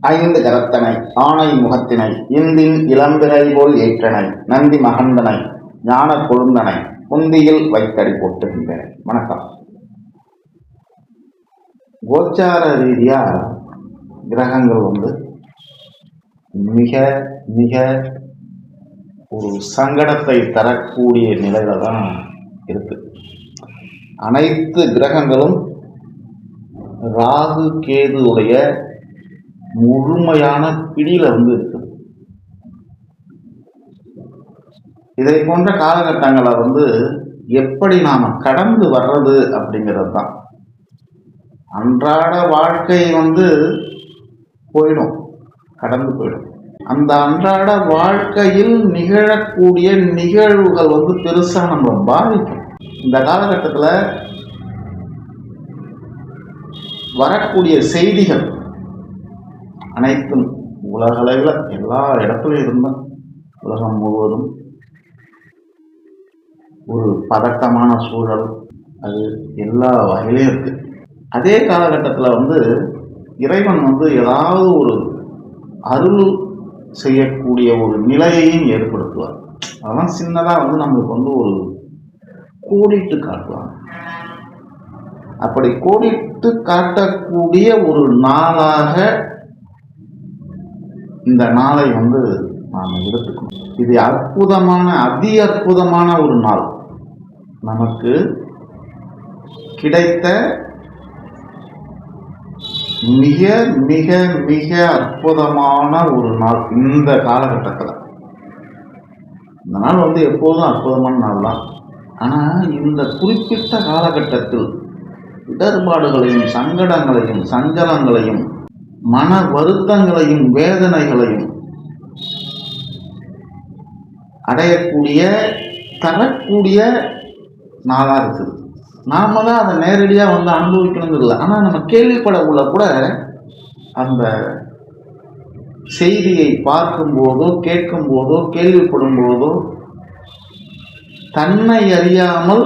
ஐந்து கரத்தனை ஆணை முகத்தினை இந்தின் இளம்பிறை போல் ஏற்றனை நந்தி மகந்தனை ஞான கொழுந்தனை புந்தியில் வைத்தடி போட்டுகின்றன. வணக்கம். கோச்சார ரீதியா கிரகங்கள் வந்து மிக மிக ஒரு சங்கடத்தை தரக்கூடிய நிலையில தான் இருக்கு. அனைத்து கிரகங்களும் ராகு கேதுவுடைய முழுமையான பிடியில வந்து இருக்குது இதை போன்ற காலகட்டங்களை வந்து எப்படி நாம கடந்து வர்றது அப்படிங்கிறது தான். அன்றாட வாழ்க்கை வந்து போயிடும் கடந்து போயிடும். அந்த அன்றாட வாழ்க்கையில் நிகழக்கூடிய நிகழ்வுகள் வந்து பெருசா நம்ம பாதிக்கும். இந்த காலகட்டத்தில் வரக்கூடிய செய்திகள் அனைத்தும் உலகளவில் எல்லா இடத்துலையும் இருந்தும் உலகம் முழுவதும் ஒரு பதட்டமான சூழல் அது எல்லா வகையிலையும் இருக்குது அதே காலகட்டத்தில் வந்து இறைவன் வந்து ஏதாவது ஒரு அருள் செய்யக்கூடிய ஒரு நிலையையும் ஏற்படுத்துவார். அதெல்லாம் சின்னதாக வந்து நம்மளுக்கு வந்து ஒரு கோடிட்டு காட்டுவாங்க. அப்படி கோடிட்டு காட்டக்கூடிய ஒரு நாளாக இந்த நாளை வந்து நாம் எடுத்துக்கணும். இது அற்புதமான அதி அற்புதமான ஒரு நாள். நமக்கு கிடைத்த மிக மிக மிக அற்புதமான ஒரு நாள் இந்த காலகட்டத்தில். இந்த நாள் வந்து எப்போதும் அற்புதமான நாள் தான். ஆனால் இந்த குறிப்பிட்ட காலகட்டத்தில் இடர்பாடுகளையும் சங்கடங்களையும் சஞ்சலங்களையும் மன வருத்தங்களையும் வேதனைகளையும் அடையக்கூடிய தரக்கூடிய நாளாக இருக்குது. நாம தான் அதை நேரடியாக வந்து அனுபவிக்கணுங்கிறது இல்லை. ஆனால் நம்ம கேள்விப்பட உள்ள கூட அந்த செய்தியை பார்க்கும்போதோ கேட்கும்போதோ கேள்விப்படும் போதோ தன்னை அறியாமல்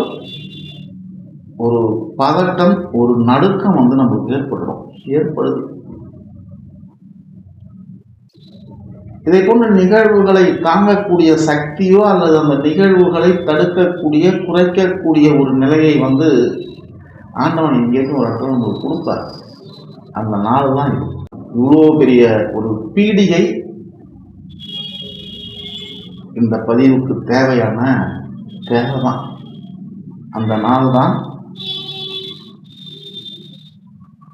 ஒரு பதட்டம் ஒரு நடுக்கம் வந்து நம்மளுக்கு ஏற்படுறோம். ஏற்படுது. இதை போன்ற நிகழ்வுகளை தாங்கக்கூடிய சக்தியோ அல்லது அந்த நிகழ்வுகளை தடுக்கக்கூடிய குறைக்கக்கூடிய ஒரு நிலையை வந்து ஆண்டவன் எங்கேயும் ஒரு இடத்துல உங்களுக்கு கொடுப்பார். அந்த நாள் தான் இது. இவ்வளோ பெரிய ஒரு பீடிகை இந்த பதிவுக்கு தேவையான தேவை தான் அந்த நாள் தான்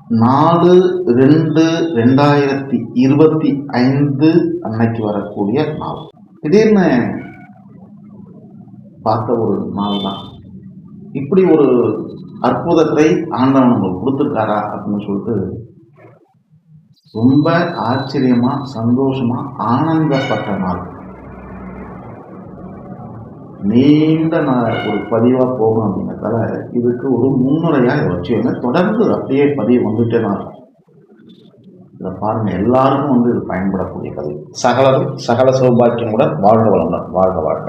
நாலு ரெண்டு ரெண்டாயிரத்தி இருபத்தி ஐந்து அன்னைக்கு வரக்கூடிய நாள். திடீர்னு பார்த்த ஒரு நாள் தான். இப்படி ஒரு அற்புதத்தை ஆண்டவன் நம்மளுக்கு கொடுத்துருக்காரா அப்படின்னு சொல்லிட்டு ரொம்ப ஆச்சரியமா சந்தோஷமா ஆனந்தப்பட்ட நாள். நீண்ட நான் ஒரு பதிவாக போகும் அப்படிங்கிறதால இதுக்கு ஒரு முன்னுரையாக இதை வச்சுக்கோங்க தொடர்ந்து அப்படியே பதிவு வந்துட்டே தான் இருக்கும். இதை பாருங்க எல்லாருக்கும் வந்து இது பயன்படக்கூடிய பதிவு. சகலரும் சகல சௌபாக்கியமுடன் வாழ்க வளமுடன் வாழ்க வாழ்க.